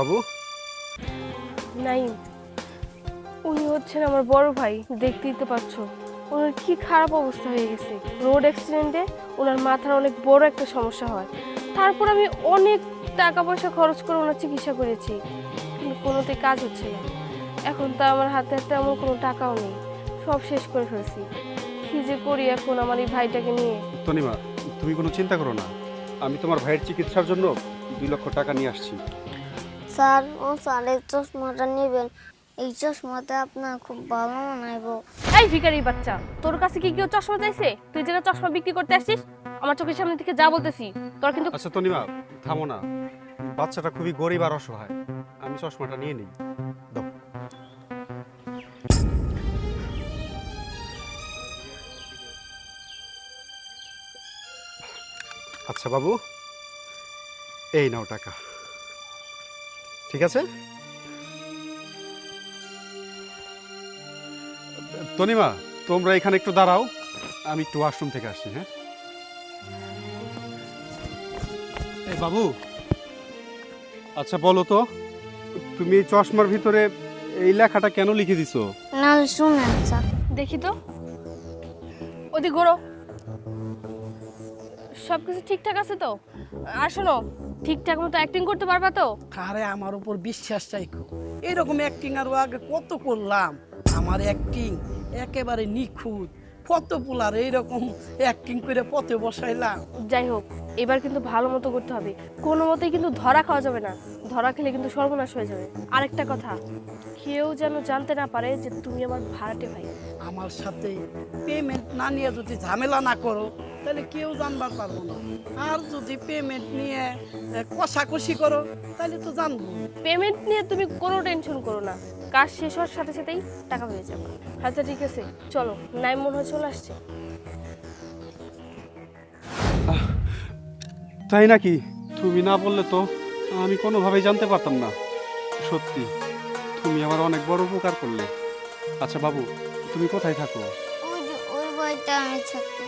বাবু। নাই উনি হচ্ছেন আমার বড় ভাই দেখতেই তো পাচ্ছ। ওনার কি খারাপ অবস্থা হয়ে গেছে। রোড অ্যাক্সিডেন্টে ওনার মাথার অনেক বড় একটা সমস্যা হয়। তারপর আমি অনেক টাকা পয়সা খরচ করে ওনার চিকিৎসা করেছি। কিন্তু কোনোতে কাজ হচ্ছে না। এখন তো আমার হাতে তেমন কোনো টাকাও নেই। সব শেষ করে ফেলছি। কি যে করি এখন আমার এই ভাইটাকে নিয়ে? তনিমা তুমি কোনো চিন্তা করো না। আমি তোমার ভাইয়ের চিকিৎসার জন্য দুই লক্ষ টাকা নিয়ে আসছি। স্যার ও স্যার এই চশমাটা নেবেন। এই চশমাতে আপনার খুব ভালো মানাইব এই ভিখারি বাচ্চা তোর কাছে কি কেউ চশমা চাইছে? তুই যেটা চশমা বিক্রি করতে আসছিস আমার চোখের সামনে থেকে যা বলতেছি তোর কিন্তু আচ্ছা তনিমা থামো না। বাচ্চাটা খুবই গরিব আর অসহায়। আমি চশমাটা নিয়ে নিই। দাও। আচ্ছা বাবু। এই নাও টাকা। ঠিক আছে? তনিমা তোমরা এখানে একটু দাঁড়াও। আমি একটু ওয়াশরুম থেকে আসছি হ্যাঁ? এই বাবু। আচ্ছা বলো তো তুমি এই চশমার ভিতরে এই লেখাটা কেন লিখে দিছো? নাহলে শুনেন স্যার। দেখি তো। ওদিক ঘোরো। সব কিছু ঠিকঠাক আছে তো? আর শোনো ঠিকঠাক মতো অ্যাক্টিং করতে পারবা তো? আরে আমার উপর বিশ্বাস চাইকো এরকম অ্যাক্টিং আরও আগে কত করলাম? আমার অ্যাক্টিং একেবারে নিখুঁত। কত পোলার এইরকম অ্যাক্টিং করে পথে বসাইলাম? যাই হোক এবার কিন্তু ভালো মতো করতে হবে। কোনো মতেই কিন্তু ধরা খাওয়া যাবে না। ধরা খেলে কিন্তু সর্বনাশ হয়ে যাবে। আরেকটা কথা কেউ যেন জানতে না পারে যে তুমি আমার ভাড়াটে ভাই। আমার সাথে পেমেন্ট না নিয়ে যদি ঝামেলা না করো তাহলে কেউ জানবার পারব না। আর যদি পেমেন্ট নিয়ে কষাকষি করো তাহলে তো জানব। পেমেন্ট নিয়ে তুমি কোনো টেনশন করো না। কাজ শেষ হওয়ার সাথে সাথেই টাকা পেয়ে যাবে। আচ্ছা ঠিক আছে চলো নাই মনে হয় চলে আসছে। তাই নাকি? তুমি না বললে তো আমি কোনোভাবেই জানতে পারতাম না। সত্যি তুমি আমার অনেক বড় উপকার করলে। আচ্ছা বাবু তুমি কোথায় থাকো? ওই যে ওই বইটা আমি থাকি।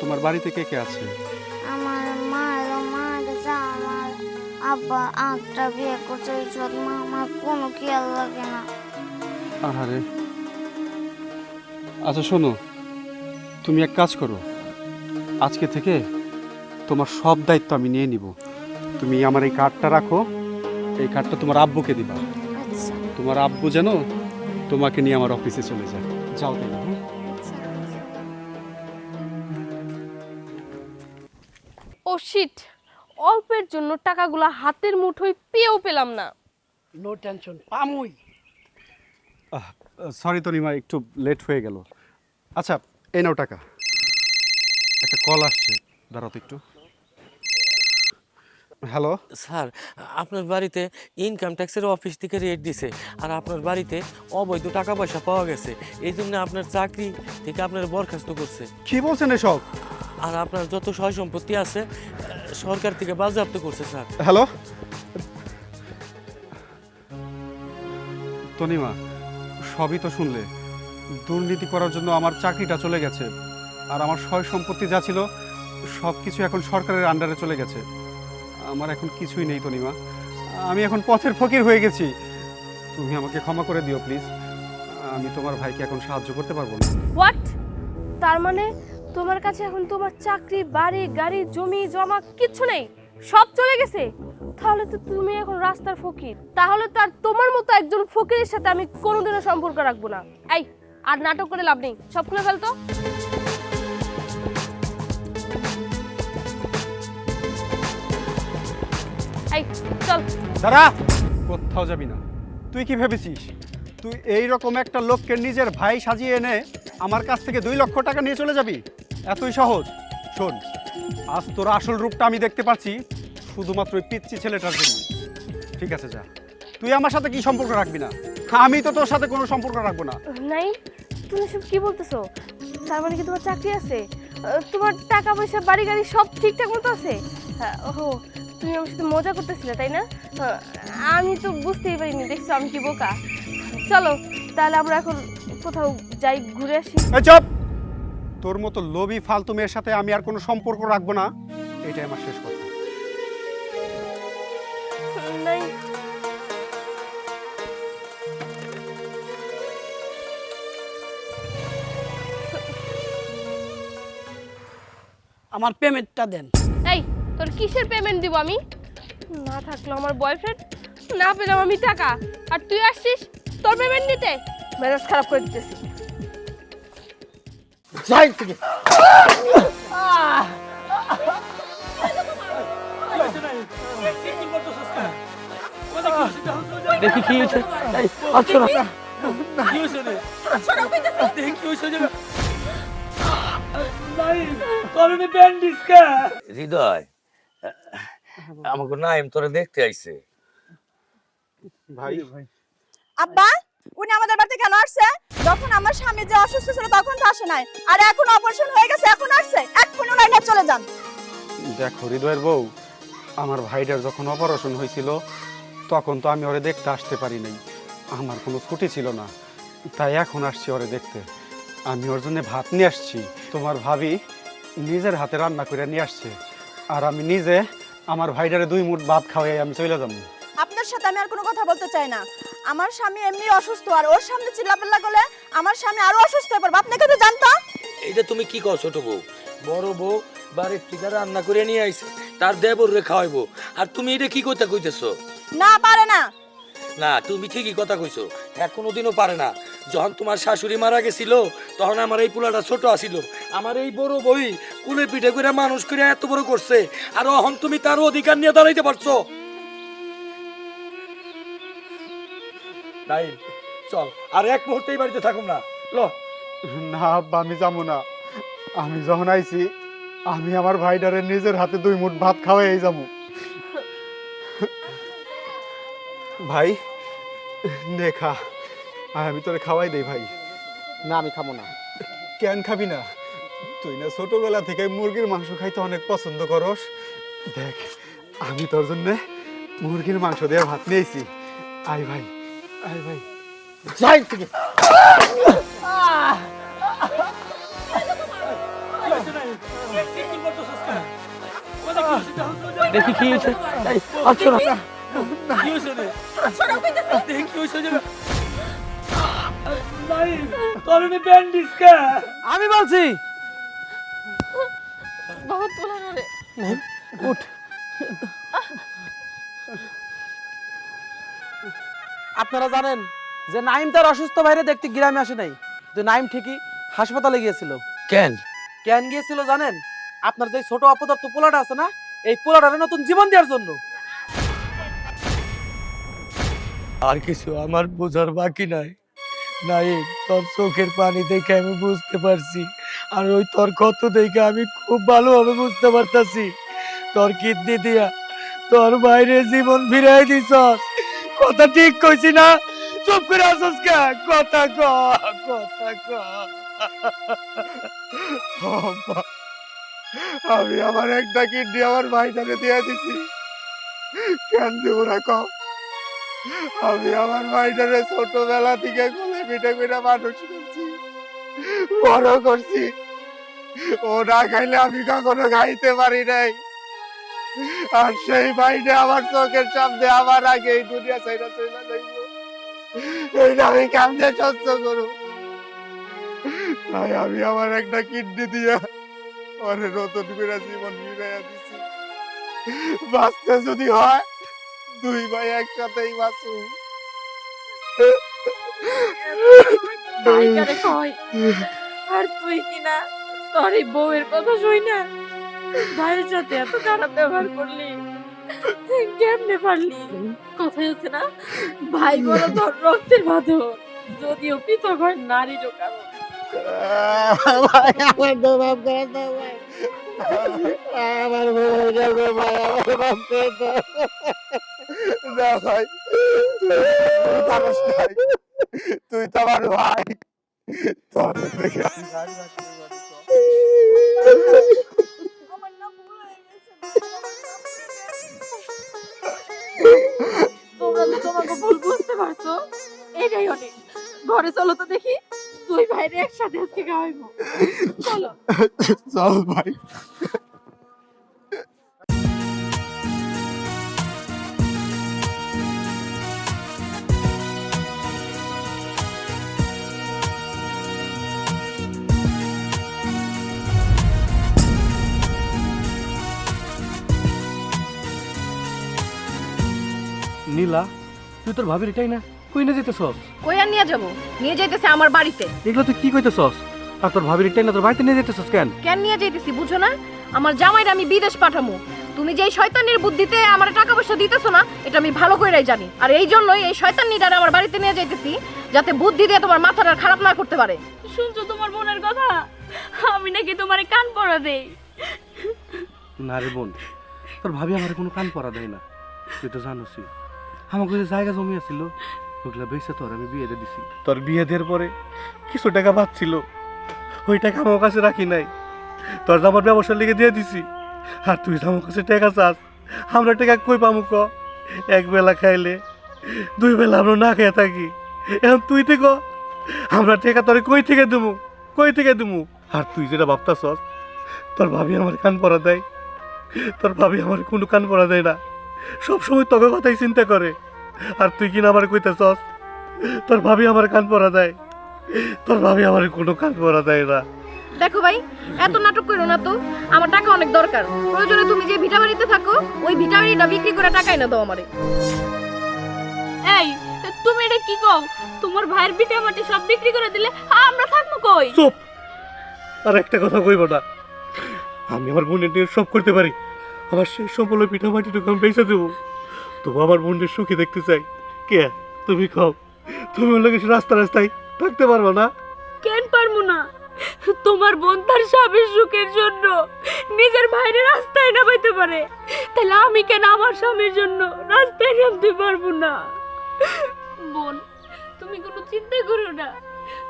তোমার বাড়িতে কে কে আছে? আমার মা মা আমার আব্বা আটটা বিয়ে করছে মা আমার কোনো খেয়াল লাগে না। আহারে। আচ্ছা শোনো তুমি এক কাজ করো। আজকে থেকে তোমার সব দায়িত্ব আমি নিয়ে নিব। তুমি আমার এই কার্ডটা রাখো এই কার্ডটা তোমার আব্বুকে দিবা। আচ্ছা। তোমার আব্বু যেন তোমাকে নিয়ে আমার অফিসে চলে যায়। যাও তাহলে হ্যাঁ? ও শিট অল্পের জন্য টাকাগুলো হাতের মুঠোয় পেয়েও পেলাম না। নো টেনশন পামুই। সরি তনিমা একটু লেট হয়ে গেল। আচ্ছা এই নাও টাকা। একটা কল আসছে দাঁড়াও তো একটু। হ্যালো স্যার আপনার বাড়িতে ইনকাম ট্যাক্সের অফিস থেকে রেট দিছে আর আপনার বাড়িতে অবৈধ টাকা পয়সা পাওয়া গেছে। এই জন্য আপনার চাকরি থেকে আপনার বরখাস্ত করছে। কি বলছেন এসব? আর আপনার যত সয় সম্পত্তি আছে সরকার থেকে বাজেয়াপ্ত করছে স্যার। হ্যালো তনিমা সবই তো শুনলে। দুর্নীতি করার জন্য আমার চাকরিটা চলে গেছে। আর আমার সয় সম্পত্তি যা ছিল সব কিছু এখন সরকারের আন্ডারে চলে গেছে। আমার এখন কিছুই নেই তনিমা। আমি এখন পথের ফকির হয়ে গেছি। তুমি আমাকে ক্ষমা করে দিও, প্লিজ। আমি তোমার ভাইকে এখন সাহায্য করতে পারব না। হোয়াট তার মানে তোমার কাছে এখন তোমার চাকরি, বাড়ি, গাড়ি, জমি, জমা কিচ্ছু নেই? সব চলে গেছে? তাহলে তো তুমি এখন রাস্তার ফকির। তাহলে তার তোমার মতো একজন ফকিরের সাথে আমি কোনোদিনও সম্পর্ক রাখব না। এই, আর নাটক করে লাভ নেই। সব খুলে ফেলতো চল। দাঁড়া। কোথাও যাবি না। তুই কি ভেবেছিস? তুই এই রকম একটা লোককে নিজের ভাই সাজিয়ে এনে আমার কাছ থেকে দুই লক্ষ টাকা নিয়ে চলে যাবি? এতই সহজ। শোন আজ তোর আসল রূপটা আমি দেখতে পাচ্ছি শুধুমাত্র ওই পিচ্ছি ছেলেটার জন্য। ঠিক আছে যা। তুই আমার সাথে কি সম্পর্ক রাখবি না? আমি তো তোর সাথে কোনো সম্পর্ক রাখব না। নাই তুমি সব কি বলতেছো? তার মানে কি তোমার চাকরি আছে? তোমার টাকা পয়সা বাড়ি গাড়ি সব ঠিকঠাক মতো আছে? হ্যাঁ, ওহো তুমি আমার সাথে মজা করতেছিলে তাই না? আমি তো বুঝতেই পারিনি দেখছ আমি কি বোকা। চলো তাহলে আমরা এখন কোথাও যাই ঘুরে আসি। চপ! তোর মতো লোভি ফালতু মেয়ের সাথে আমি আর কোনো সম্পর্ক রাখব না। এটাই আমার শেষ কথা। আমার পেমেন্টটা দেন। তোর কিসের পেমেন্ট দিব আমি? না থাকল আমার বয়ফ্রেন্ড না পেলাম আমি টাকা। আর তুই আসছিস তোর পেমেন্ট নিতে? মেজাজ খারাপ করে দিতেছি। যাই থেকে। দেখি কি হয়েছে। এই, আচ্ছা না। কি হয়েছে রে? দেখি কি হয়েছে যে হৃদয় আমাকে নাইম তোরে দেখতে আইছে। ভাই। আব্বা উনি আমাদের বাড়িতে কেন আসছে? যখন আমার স্বামী যে অসুস্থ ছিল তখন তো আসে নাই। আর এখন অপারেশন হয়ে গেছে এখন আসছে। এক্ষুনি ওনার চলে যান। দেখো হৃদয়ের বউ আমার ভাইটার যখন অপারেশন হয়েছিল তখন তো আমি ওরে দেখতে আসতে পারি নাই। আমার কোনো ছুটি ছিল না। তাই এখন আসছি ওরে দেখতে। আমি ওর জন্য ভাত নিয়ে আসছি। তোমার ভাবি নিজের হাতে রান্না করে নিয়ে আসছে। আর আমি নিজে আমার ভাইটারে দুই মুঠ ভাত খাওয়াই আমি চলে যাব আপনার সাথে আমি আর কোনো কথা বলতে চাই না। আমার স্বামী এমনি অসুস্থ আর ওর সামনে চিল্লাপাল্লা করলে আমার স্বামী আরও অসুস্থ হয়ে পড়বে। আপনাকে তো জানতো? এইটা তুমি কি কও ছোট বউ? বড় বউ বাড়ির থেকে রান্না করে নিয়ে আইছে তার দেবর রে খাওয়াইবো। আর তুমি এটা কি কথা কইতেছো? না পারে না। না তুমি ঠিকই কথা কইছো। হ্যাঁ কোনোদিনও পারে না। যখন তোমার শাশুড়ি মারা গেছিল তখন আমার এই পোলাটা ছোট আছিল। আমার এই বড় বই কুলে পিঠে করে মানুষ করে এত বড় করছে। আর এখন তুমি তার অধিকার নিয়ে দাঁড়াইতে পারছ। নাই চল আর এক মুহূর্তে এই বাড়িতে থাকুম না। ল। না আব্বা আমি যাব না। আমি যখন আইছি আমি আমার ভাইটারে নিজের হাতে দুই মুঠ ভাত খাওয়াই যাব। ভাই দেখা আমি তোরে খাওয়াই দেই ভাই। না আমি খাব না। কেন খাবি না? তুই না ছোটবেলা থেকে মুরগির মাংস খাইতে অনেক পছন্দ করস? দেখ আমি তোর জন্য মুরগির মাংস দিয়ে ভাত নিয়েছি। আয় ভাই আয় ভাই। যাই থেকে। দেখি কি হয়েছে। আচ্ছা না। কি হয়েছে দেখি কি হয়েছে যে নাইম তোর নে ব্যান্ডিজ কা আমি বলছি বাবা তোলা না উঠ। আপনারা জানেন যে নাইম তার অসুস্থ ভাইরে দেখতে গ্রামে আসে নাই। তো নাইম ঠিকই হাসপাতালে গিয়েছিল। কেন? কেন গিয়েছিল জানেন? আপনার যে ছোট অপদার্থ পোলাটা আছে না এই পোলাটারে নতুন জীবন দেওয়ার জন্য। আর কিছু আমার বোঝার বাকি নাই। নাই তোর চোখের পানি দেখে আমি বুঝতে পারছি। আর ওই তোর কত দেখে আমি খুব ভালোভাবে বুঝতে পারতাছি। তোর কিডনি দিয়া তোর বাইরে জীবন ফিরাই দিছস। কথা ঠিক কইছি না? চুপ করে আসস কে? কথা ক কথা ক। আমি আমার একটা কিডনি আমার ভাইটারে দিয়ে দিছি। কেন দেবো না কও? আমি আমার ভাইটারে ছোটবেলা থেকে কোলে পিঠে করে মানুষ করছি। বড় করছি। ও না খাইলে আমি কখনো খাইতে পারি নাই। আর সেই ভাইটা আমার চোখের সামনে আমার আগে এই দুনিয়া চাইনা চলে যাইব। এইটা আমি কেমনে সহ্য করব তাই আমি আমার একটা কিডনি দিয়া ওরে নতুন করে জীবন ফিরাইয়া দিছি। বাঁচতে যদি হয়, দুই ভাই একসাথেই বাঁচু। আর তুই কি না তোর এই বউয়ের কথা শুই না। ভাইয়ের সাথে এত খারাপ ব্যবহার করলি, কেমনে পারলি? কথাই আছে না, ভাই বড় তোর রক্তের বাঁধন, যদিও পৃথক হয় ভাই আমার ভাই। আমার ভাই তুই তো আমার ভাই। তোর তোমরা তোমাকে ভুল বুঝতে পারছ। এটাই অনেক। ঘরে চলো তো দেখি তুই ভাইরে একসাথে আজকে খাওয়াইবো। চলো। চল ভাই। নীলা তুই তোর ভাবির এটাই না? কই না যেতে যেতেছস কই আর নিয়ে যাব? নিয়ে যাইতেছে আমার বাড়িতে। এগুলো তুই কি কইতেছস? আর তোর ভাবির এটাই না তোর বাড়িতে নিয়ে যেতেছস কেন? কেন নিয়ে যাইতেছি বুঝো না? আমার জামাইরা আমি বিদেশ পাঠামু। তুমি যেই শয়তানির বুদ্ধিতে আমার টাকা পয়সা দিতেছো না এটা আমি ভালো করেই জানি। আর এই জন্যই এই শয়তান শয়তানিটারে আমার বাড়িতে নিয়ে যাইতেছি যাতে বুদ্ধি দিয়ে তোমার মাথাটা খারাপ না করতে পারে। শুনছো তোমার বোনের কথা? আমি নাকি তোমারে কান পড়া দেই। না রে বোন তোর ভাবি আমার কোনো কান পরা দেয় না। তুই তো জানোসই। আমাকে যে জায়গা জমি আছিল। ওগুলা বেসে তোর, আমি বিয়ে দিছি। তোর বিয়ে দেওয়ার পরে কিছু টাকা পাচ্ছিল ওই টাকা আমার কাছে রাখি নাই। তোর আমার ব্যবসার লিগে দিয়ে দিছি। আর তুই আমার কাছে টাকা চাস, আমরা টাকা কই পামু ক? এক বেলা খাইলে, দুই বেলা আমরা না খেয়ে থাকি। এখন তুই থেকে, আমরা টাকা তোর কই থেকে দেবো কই থেকে দেবো আর তুই যেটা ভাবতাছস, তোর ভাবি আমার কান পরা দেয়। তোর ভাবি আমার কোনো কান পরা দেয় না। সব সময় তোকে কথাই চিন্তা করে। আর তুই কিনা আমার কইতেছস? তোর ভাবি আমার কান পরা দেয়। তোর ভাবি আমার কোনো কান পরা দেয় না। দেখো ভাই এত নাটক করো না তো। আমার টাকা অনেক দরকার। প্রয়োজনে তুমি যে ভিটা বাড়িতে থাকো ওই ভিটা বাড়িটা বিক্রি করে টাকাই না দাও আমারে। এই তুমি এটা কি কও? তোমার ভাইয়ের পিঠা মাটি সব বিক্রি করে দিলে আমরা থাকব কই? চুপ! আর একটা কথা কইব না। আমি আমার বোনের নিয়ে সব করতে পারি। আমার সেই সম্পূর্ণ পিঠা মাটিটুকু আমি বেঁচে দেবো। তবু আমার বোনের সুখী দেখতে চাই। কে? তুমি খাও। তুমি ওর লোকের রাস্তা রাস্তায় থাকতে পারব না। কেন পারব না? তোমার বোন তার স্বামীর সুখের জন্য নিজের ভাইয়ের রাস্তায় নামাইতে পারে। তাহলে আমি কেন আমার স্বামীর জন্য রাস্তায় নামতে পারব না? বোন, তুমি কোনো চিন্তা করো না।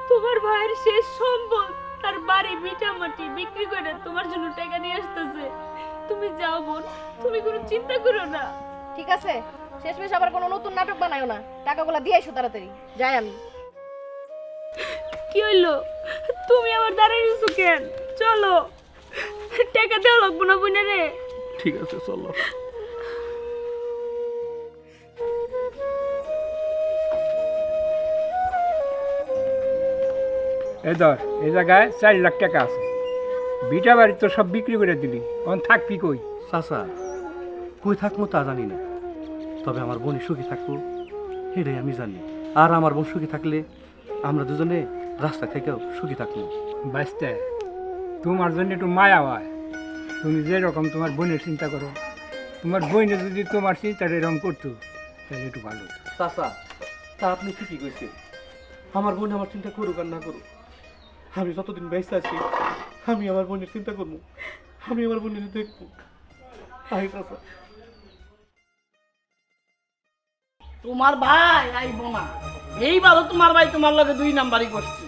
তোমার ভাইয়ের শেষ সম্পদ তার বাড়ি ভিটামাটি বিক্রি করে তোমার জন্য টাকা নিয়ে আসতেছে। তুমি যাও বোন তুমি কোনো চিন্তা করো না। ঠিক আছে শেষমেশ আবার কোনো নতুন নাটক বানায়ো না। টাকাগুলো দিয়ে আইসো তাড়াতাড়ি। যাই আমি। কি হইল? তুমি আবার দাঁড়াই রয়েছো কেন? চলো। টাকা দেওয়া লাগবো না বোনে রে। ঠিক আছে চলো। এই ধর এই জায়গায় চার লাখ টাকা আছে। বিটা বাড়ি তো সব বিক্রি করে দিলি। অন থাকবি কই? চাচা কই থাকব তা জানি না। তবে আমার বোন সুখী থাকব এটাই আমি জানি। আর আমার বোন সুখী থাকলে আমরা দুজনে রাস্তা থেকেও সুখী থাকব। বাঁচতে তোমার জন্য একটু মায়া হয়। তুমি যেরকম তোমার বোনের চিন্তা করো তোমার বোনে যদি তোমার চিন্তাটা এরকম করতো তাহলে একটু ভালো। চাচা তা আপনি ঠিকই কইছে আমার বোন আমার চিন্তা করুক আর না করুক। আমি যতদিন বেঁচে আছি আমি আমার বোনের চিন্তা করব। আমি আমার বোনের দেখব। আই চাচা তোমার ভাই আইবো না এইবারও তোমার ভাই তোমার লগে দুই নাম্বারই করছে।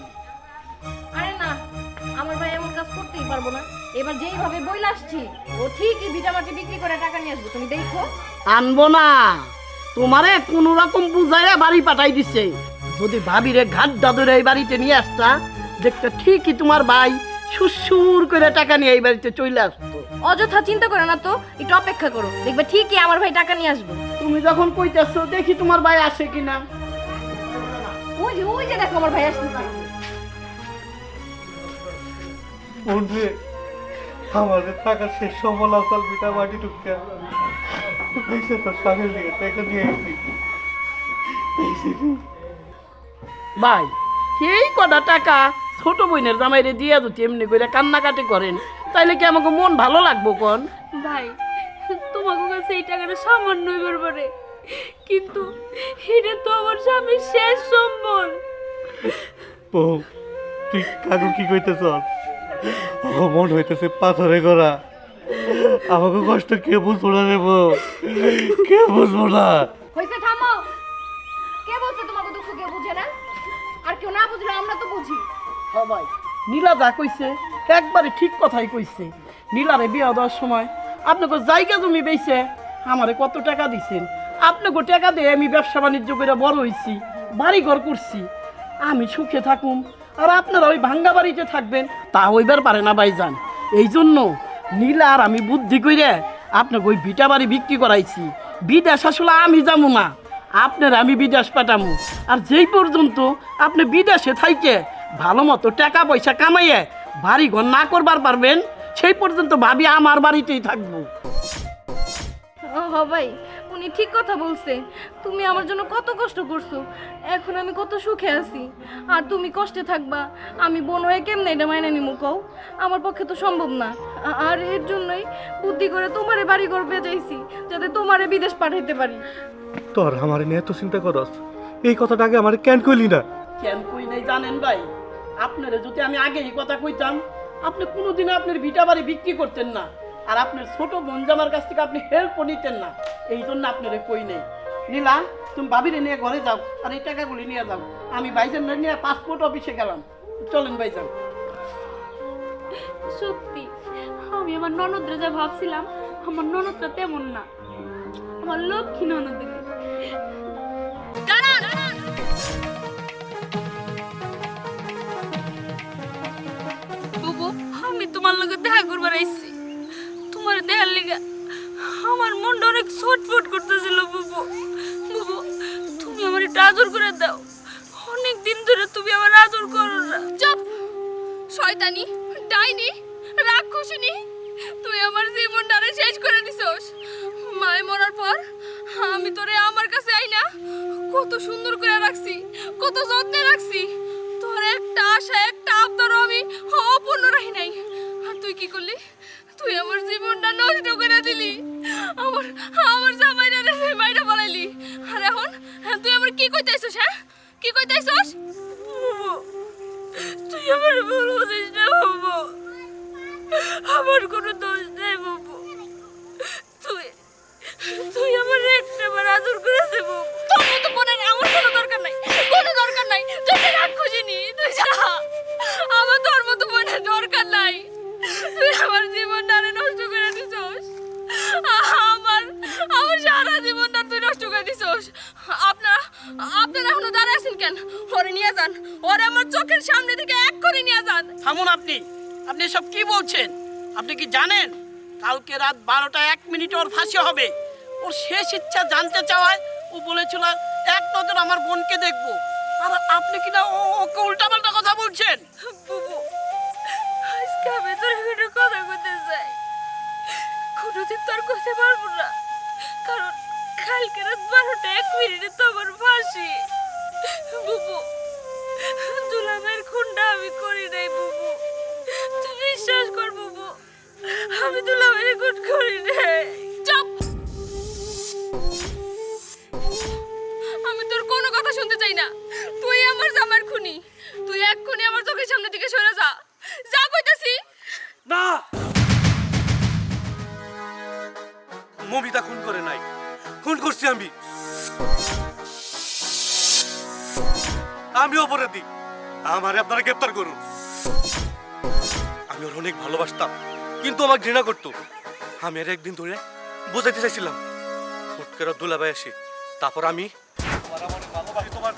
আরে না আমার ভাই এমন কাজ করতেই পারব না। এবার যেইভাবে বইলে আসছি ও ঠিকই ভিটামাটি বিক্রি করে টাকা নিয়ে আসব তুমি দেখো। আনব না। তোমারে কোন রকম বুঝাইয়া বাড়ি পাঠাই দিছে। যদি ভাবিরে ঘাট দাদুরে এই বাড়িতে নিয়ে আসতা দেখতে ঠিকই তোমার ভাই সুসুর করে টাকা নিয়ে এই বাড়িতে চলে আসতো। অযথা চিন্তা করো না তো একটু অপেক্ষা করো দেখবে ঠিকই আমার ভাই টাকা নিয়ে আসব। তুমি যখন কইতেছো দেখি তোমার ভাই আসে কিনা। ওই যে ওই যে দেখো আমার ভাই বোন রে আমাদের টাকা শেষ সবল আসাল পিঠা মাটি টুকা এসে তোর স্বামীর দিকে টাকা নিয়ে এসেছি ভাই এই কটা টাকা ছোট বোনের জামাইরে দিয়া যদি এমনি করে কান্নাকাটি করেন তাইলে কি আমাকে মন ভালো লাগবো কোন? ভাই তোমাকে কাছে এই টাকাটা সামান্যই পারে কিন্তু এটা তো আমার স্বামীর শেষ সম্বল। বউ তুই কাকু কি কইতেছ ও মন হইতেছে পাথরে করা আমাকে কষ্ট কে বুঝব না রে বউ। কে বুঝব না। হইছে থামো। কে বলছে তোমাকে দুঃখ কেউ বুঝে না? আর কেউ না বুঝলে আমরা তো বুঝি। সবাই। নীলা যা কইছে, একবারে ঠিক কথাই কইছে। নীলারে বিয়া দেওয়ার সময়, আপনাকে জায়গা জমি বেছে আমারে কত টাকা দিছেন? আপনাকে টাকা দিয়ে আমি ব্যবসা বাণিজ্য করে বড় হইছি বাড়ি ঘর করছি। আমি সুখে থাকুম, আর আপনারা ওই ভাঙ্গা বাড়িতে থাকবেন, তা হইবার পারে না ভাইজান। এই জন্য নীলা আর আমি বুদ্ধি কইরে আপনাকে ওই ভিটা বাড়ি বিক্রি করাইছি। বিদেশ আসলে আমি যাব না, আপনার আমি বিদেশ পাঠামু। আর যেই পর্যন্ত আপনি বিদেশে থাইকে ভালো মতো টাকা পয়সা কামাইয়ে বাড়ি ঘর না করবার পারবেন সেই পর্যন্ত ভাবি আমার বাড়িতেই থাকব। ও হ ভাই উনি ঠিক কথা বলছে। তুমি আমার জন্য কত কষ্ট করছ। এখন আমি কত সুখে আছি। আর তুমি কষ্টে থাকবা। আমি বোন হয়ে কেমনে এটা মাইনে নিমু কও? আমার পক্ষে তো সম্ভব না। আর এর জন্যই বুদ্ধি করে তোমারে বাড়ি ঘর চাইছি যাতে তোমারে বিদেশ পাঠাইতে পারি। তোর আমার নিয়ে এত চিন্তা করস। এই কথাটা আগে আমার কেন কইলি না? কেন কই নাই জানেন ভাই? আপনারা যদি আমি আগে এই কথা কইতাম, আপনি কোনোদিনও আপনার ভিটা বাড়ি বিক্রি করতেন না, আর আপনার ছোট বোন জামার কাছ থেকে আপনি হেল্পও নিতেন না। এই জন্য আপনার কই নেই। নীলা, তুমি ভাবিরে নিয়ে ঘরে যাও, আর এই টাকাগুলি নিয়ে যাও। আমি ভাইজান নিয়ে পাসপোর্ট অফিসে গেলাম। চলেন ভাইজান। সত্যি, আমি আমার ননদরে যা ভাবছিলাম, আমার ননদটা তেমন না। আমার লক্ষ্মী ননদ। দেখা করবার তোমার দেখার লিগা আমার মনটা অনেক ছটফট করতেছিল, বুবু। বুবু, তুমি আমার একটু আদর করে দাও। অনেক দিন ধরে তুমি আমার আদর করো না। চুপ! শয়তানি, ডাইনি, রাক্ষসিনী, তুই আমার জীবনটারে শেষ করে দিছস। মায় মরার পর আমি তোরে আমার কাছে আই না কত সুন্দর করে রাখছি, কত যত্নে রাখছি। তোর একটা আশা একটা আবদারও আমি অপূর্ণ রাখি নাই। তুই কি করলি? তুই আমার জীবনটা নষ্ট করে দিলি। আমার আমার জামাইরা রে মাইরা বলাইলি। আর এখন তুই আমার কি কইতাইছস হ্যাঁ? কি কইতাইছস? তুই আমার ভুল বুঝিস না বাবু আমার কোনো যান। ওরে আমার চোখের সামনে থেকে এক করে নিয়ে যান। থামুন আপনি। আপনি সব কি বলছেন? আপনি কি জানেন? কালকে রাত বারোটা এক মিনিট ওর ফাঁসি হবে। ওর শেষ ইচ্ছা জানতে চাওয়ায় ও বলেছিল এক নজর আমার বোনকে দেখব। আর আপনি কি না ও- ওকে উল্টাপাল্টা কথা বলছেন? বুবু আজকে আমি তোর কথা করতে চাই। কোনোদিন তোর করতে পারব না। কারণ কালকে রাত বারোটা এক মিনিটে তো আমার ফাঁসি। বুবু আমি করি নাই, বুবু। তুই বিশ্বাস কর, বুবু, আমি তো দুলামের খুন করি নাই। চুপ! আমি তোর কোনো কথা শুনতে চাই না। তুই আমার জামার খুনি। তুই এক্ষুনি আমার চোখের সামনে দিকে সরে যা। যা কইতাছি। না! মমিতা খুন করে নাই। খুন করছি আমি। আমি অপরাধী। আমারে আপনারা গ্রেপ্তার করুন। আমি ওর অনেক ভালোবাসতাম, কিন্তু আমার ঘৃণা করতো। আমি আর একদিন ধরে বোঝাইতে চাইছিলাম ফুটকের দুলাভাই আসি, তারপর আমি তোমার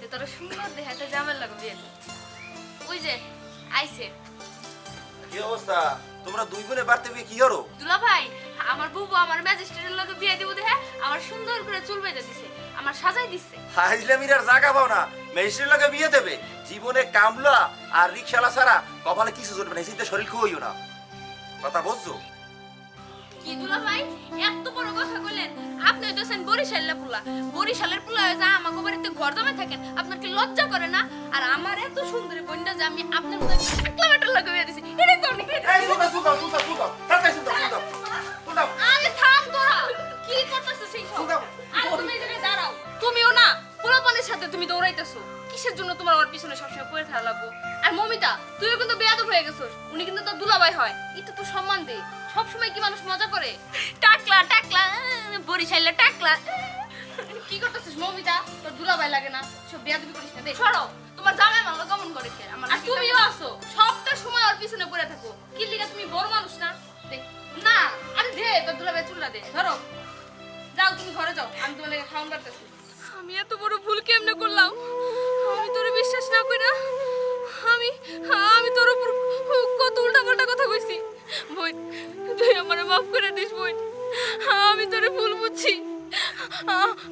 যে তোর সুন্দর দেহে একটা জামের লাগে বিয়ে ওই যে আইছে। কি অবস্থা? তোমরা দুই বোনে বাড়তে গিয়ে কি করো? দুলা ভাই আমার বুবু আমার ম্যাজিস্ট্রেটের লগে বিয়ে দিব দেখে আমার সুন্দর করে চুল বেঁধে দিছে আমার সাজাই দিছে। আর জায়গা পাও না মেজিস্ট্রেট লগে বিয়ে দেবে। জীবনে কামলা আর রিক্সালা ছাড়া কপালে কিছু জুটবে না শরীর খুঁইও না। কথা বুঝছ? কি দুলা ভাই এত বড় কথা কইলেন। আপনি হইতেছেন বরিশালের পোলা। বরিশালের পোলা হয়ে যা আমাকে বাড়িতে ঘর জমে থাকেন আপনার কি লজ্জা করে না? আর আমার এত সুন্দরী বোনটা যে আমি আপনার মতো একলা মেটার লাগাইয়া দিছি এটাই তো অনেক এই সুন্দর সুন্দর সুন্দর সুন্দর তাড়াতাড়ি সুন্দর সুন্দর সুন্দর আরে থাম তোরা। কি করতেছিস সেই সব? আর তুমি এই জায়গায় দাঁড়াও। তুমিও না পোলাপানের সাথে তুমি দৌড়াইতেছো। কিসের জন্য তোমার ওর পিছনে সবসময় পড়ে থাকা লাগবো? আর মমিতা তুইও কিন্তু বেয়াদব হয়ে গেছিস। উনি কিন্তু তোর দুলাভাই হয়। এটা তো সম্মান দে। সবসময় কি মানুষ মজা করে? টাকলা টাকলা বরিশাইলে টাকলা। কি করতেছিস মমিতা? তোর দুলাভাই লাগে না। সব বেয়াদবি করিস না দে। সরো। তোমার জামাই আমার লগে অমন করে কে? আমার আর তুমিও আসো সবটা সময় ওর পিছনে পড়ে থাকো। কি লিগা তুমি বড় মানুষ না? দেখ না আরে দে তোর দুলাবে চুল্লা দে। ধরো। যাও তুমি ঘরে যাও। আমি তোমার লেগে খাওয়ান করতেছি। আমি এত বড় ভুল কেমনে করলাম? আমি তোর বিশ্বাস না কইরা আমি আমি তোর উপর কত উল্টা পাল্টা কথা কইছি। বোন তুই আমারে মাফ করে দিস বোন আমি তোরে ভুল বুঝছি।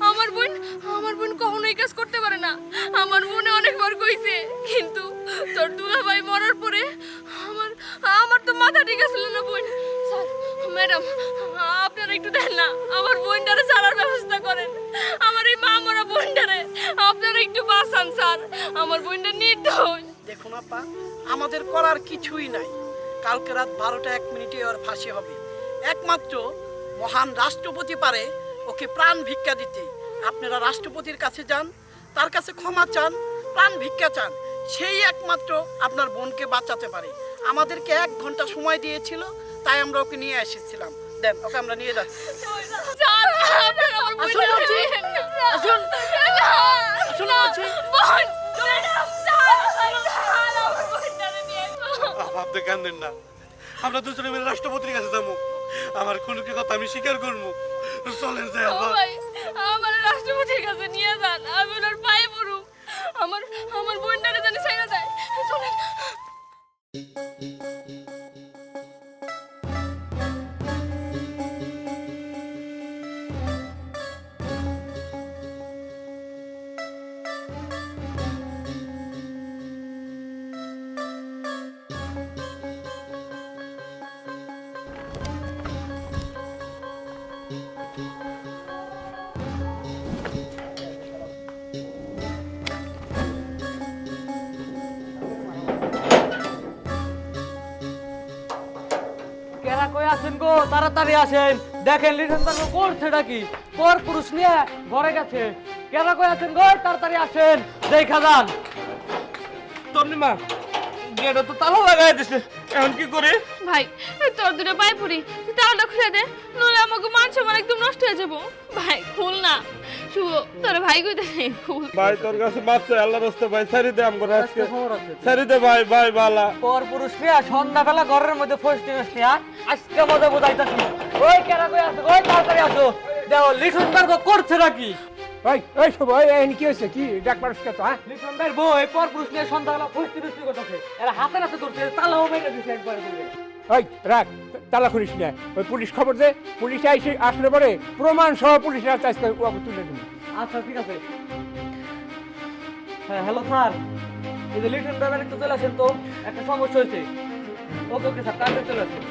আমার বোন আমার বোন কখনো এই কাজ করতে পারে না। আমার মনে অনেকবার কইছে, কিন্তু তোর দুলাভাই মরার পরে আমার আমার তো মাথা ঠিক আছিল না বোন স্যার, ম্যাডাম, আপনারা একটু দেন না। আমার বোনটারে ছাড়ার ব্যবস্থা করেন। আমার এই মা মরা বোনটারে আপনারা একটু স্যার আমার বোনটা নির্দোষ। দেখুন আপা আমাদের করার কিছুই নাই। কালকে রাত বারোটা এক মিনিটে ওর ফাঁসি হবে। একমাত্র মহান রাষ্ট্রপতি পারে ওকে প্রাণ ভিক্ষা দিতে। আপনারা রাষ্ট্রপতির কাছে যান তার কাছে ক্ষমা চান প্রাণ ভিক্ষা চান। সেই একমাত্র আপনার বোনকে বাঁচাতে পারে। আমাদেরকে এক ঘণ্টা সময় দিয়েছিল তাই আমরা ওকে নিয়ে এসেছিলাম। দেন ওকে আমরা নিয়ে যাচ্ছি। আসুন। আসুন। আসুন, আপনি কান্দেন না। আমরা দুজনে মিলে রাষ্ট্রপতির কাছে যাব। আমার কোনো কি কথা আমি স্বীকার করব। চলেন যাই আবার। আমার রাষ্ট্রপতির কাছে নিয়ে যান, আমি ওনার পায়ে পড়ু আমার আমার বোনটারে জানি ছাইরা দেয়। চলেন। তাড়াতাড়ি আসেন। দেখেন, লিটন তার করছেটা কি পর পুরুষ নিয়ে ঘরে গেছে। কেন কই আছেন গো? তাড়াতাড়ি আসেন, দেখা যান। তমনি মা গেটে তো তালা লাগাই দিছে। এখন কি করে? ভাই তোর দুটো পায়ে পড়ি। তুই তালাটা খুলে দে, নইলে আমাকে মান সম্মান একদম নষ্ট হয়ে যাব। ভাই, খুল না। শুভ তোর ভাই কই দে ভাই তোর কাছে চাই আল্লাহ রাস্তা ভাই সারি দে আম করে আজকে সারি দে ভাই ভাই বালা। পর পুরুষ নিয়ে সন্ধ্যাবেলা ঘরের মধ্যে ফষ্টি মিষ্টি আর আজকে মজা বোঝাইতাছি ওই কেরা কই আছো ওই তাড়াতাড়ি আসো। দেখো লিটন তার করছে নাকি? ওই ওই শুভ ওই এই কি হয়েছে? কি ডাক পারস কে তো হ্যাঁ? লিটন ভাই বউ এই পর পুরুষ নিয়ে সন্ধ্যাবেলা ফষ্টি মিষ্টি করতেছে। এরা হাতে হাতে ধরছে তালাও মেরে দিছে একবার করে ওই রাখ তালা করিস না। ওই পুলিশ খবর দে পুলিশ আইসে আসলে পরে প্রমাণ সহ পুলিশের হাতে আজকে ওকে তুলে দিবি। আচ্ছা ঠিক আছে। হ্যাঁ হ্যালো স্যার। এই যে লিটন ব্যাপারে একটু চলে আসেন তো একটা সমস্যা হয়েছে। ওকে ওকে স্যার কাজে চলে আসেন।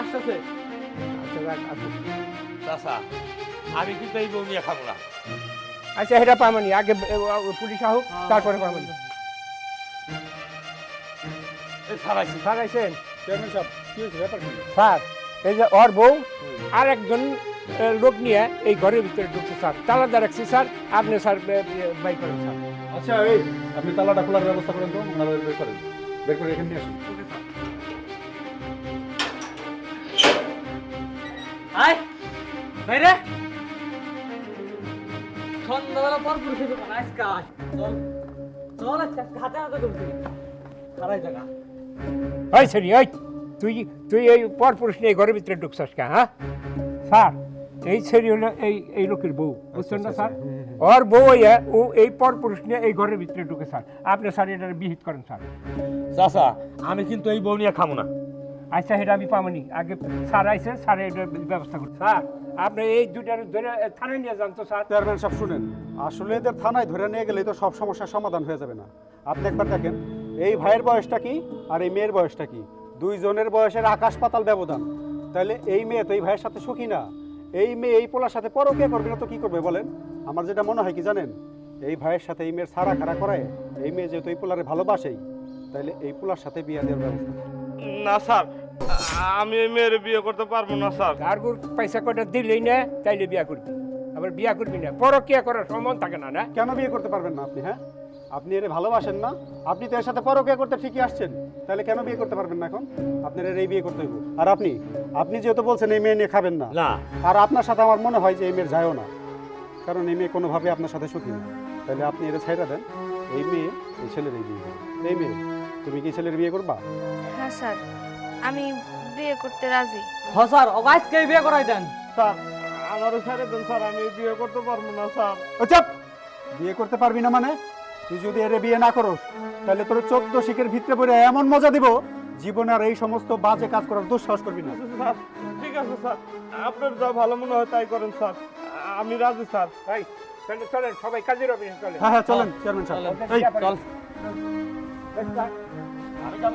আসতেছে। আচ্ছা রাখ আসুন। চাচা আমি কিন্তু এই বউ নিয়ে খাব না। আচ্ছা এটা পামানি আগে পুলিশ আহুক তারপরে পামানি। স্যার আইসেন চেয়ারম্যান সাহেব কি হয়েছে ব্যাপার কি? স্যার এই যে ওর বউ আর একজন লোক নিয়ে এই ঘরের ভিতরে ঢুকছে স্যার। তালা দিয়ে রাখছি স্যার। আপনি স্যার বাই করেন স্যার। আচ্ছা এই আপনি তালাটা খোলার ব্যবস্থা করেন তো ওনারা বের করেন। বের করে এখানে নিয়ে আসুন। আয় বাইরে। সন্ধ্যাবেলা পর পুরুষের দোকান আজকে চল চল আচ্ছা হাতে হাতে করছি সারাই জায়গা। ওই সরি ওই তুই তুই এই পর পুরুষ নিয়ে এই ঘরের ভিতরে ঢুকছিস কে হ্যাঁ? স্যার। এই ছেড়ি হলো এই এই লোকের বউ বুঝছেন না স্যার? ওর বউ ইয়ে ও এই পর পুরুষ নিয়ে এই ঘরের ভিতরে ঢুকে স্যার। আপনি স্যার এটা বিহিত করেন স্যার। চাচা আমি কিন্তু এই বউ নিয়ে খাব না। আচ্ছা সেটা আমি পাবনি আগে স্যার আইসে স্যার এটার ব্যবস্থা করুন। স্যার আপনি এই দুটার ধরে থানায় নিয়ে যান তো স্যার। চেয়ারম্যান সাহেব শুনেন। আসলে এদের থানায় ধরে নিয়ে গেলে তো সব সমস্যার সমাধান হয়ে যাবে না। আপনি একবার দেখেন এই ভাইয়ের বয়সটা কি আর এই মেয়ের বয়সটা কি? দুইজনের বয়সের আকাশ পাতাল ব্যবধান। তাহলে এই মেয়ে তো এই ভাইয়ের সাথে সুখী না। এই মেয়ে এই পোলার সাথে পরকে করবে না তো কি করবে বলেন? আমার যেটা মনে হয় কি জানেন? এই ভাইয়ের সাথে এই মেয়ের সারা খারা করায় এই মেয়ে যেহেতু এই পোলারে ভালোবাসেই তাহলে এই পোলার সাথে বিয়ে দেওয়ার ব্যবস্থা। না স্যার আমি এই মেয়ের বিয়ে করতে পারব না স্যার। গুর পয়সা কটা দিলেই না তাইলে বিয়া করবি। আবার বিয়া করবি না পরকিয়া করার সম্মান থাকে না না? কেন বিয়ে করতে পারবেন না আপনি হ্যাঁ? আপনি এর ভালোবাসেন না। আপনি তো এর সাথে পরকিয়া করতে ঠিকই আসছেন। তাহলে কেন বিয়ে করতে পারবেন না এখন? আপনার এর এই বিয়ে করতে হইব। আর আপনি? আপনি যেহেতু বলছেন এই মেয়ে নিয়ে খাবেন না। না। আর আপনার সাথে আমার মনে হয় যে এই মেয়ের যায়ও না। কারণ এই মেয়ে কোনোভাবে আপনার সাথে সুখী না। তাহলে আপনি এটা ছাইরা দেন। এই মেয়ে এই ছেলের এই বিয়ে। এই মেয়ে তুমি কি ছেলের বিয়ে করবা? হ্যাঁ স্যার। আমি বিয়ে করতে রাজি। হ্যাঁ স্যার ওকে আজকেই বিয়ে করাই দেন। স্যার আমারও ছেড়ে দেন স্যার। আমি বিয়ে করতে পারব না স্যার। ও চাপ! বিয়ে করতে পারবি না মানে? তুই যদি এর বিয়ে না করস তাহলে তোর চোদ্দ শিখের ভিতরে পড়ে এমন মজা দিব জীবনে আর এই সমস্ত বাজে কাজ করার দুঃসাহস করবি না। স্যার ঠিক আছে স্যার। আপনার যা ভালো মনে হয় তাই করেন স্যার। আমি রাজি স্যার। ভাই তাহলে চলেন সবাই কাজের অফিসে চলেন। হ্যাঁ হ্যাঁ চলেন চেয়ারম্যান এই চল। আমি যাব